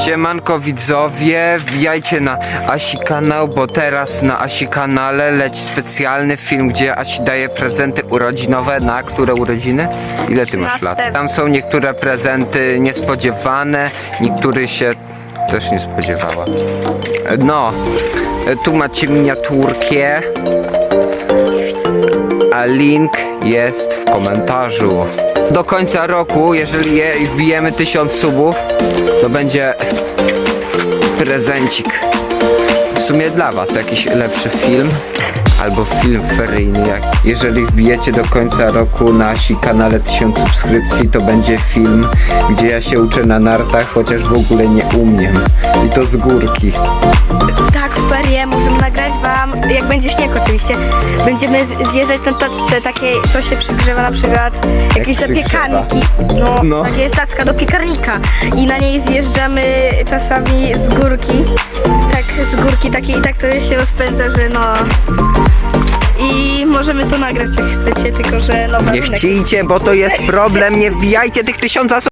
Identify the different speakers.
Speaker 1: Siemanko widzowie, wbijajcie na Asi kanał, bo teraz na Asi kanale leci specjalny film, gdzie Asi daje prezenty urodzinowe. Na które urodziny? Ile ty masz lat?
Speaker 2: 13.
Speaker 1: Tam są niektóre prezenty niespodziewane, niektórych się też nie spodziewała. No, tu macie miniaturkę, a link jest w komentarzu. Do końca roku, jeżeli je wbijemy 1000 subów, to będzie prezencik. W sumie dla was jakiś lepszy film albo film feryjny. Jak jeżeli wbijecie do końca roku na nasi kanale 1000 subskrypcji, to będzie film, gdzie ja się uczę na nartach, chociaż w ogóle nie umiem. I to z górki.
Speaker 2: Tak, ferie możemy nagrać wam, jak będzie śnieg oczywiście. Będziemy z- zjeżdżać na tacce takiej, co się przygrzewa na przykład, jakieś
Speaker 1: się
Speaker 2: zapiekanki. No,
Speaker 1: No.
Speaker 2: takie jest tacka do piekarnika. I na niej zjeżdżamy czasami z górki. Tak, z górki takiej i tak to się rozpędza, że no... I możemy to nagrać jak chcecie, tylko że no
Speaker 1: Nie
Speaker 2: warunek.
Speaker 1: chcicie, bo to jest problem, nie wbijajcie tych tysiąca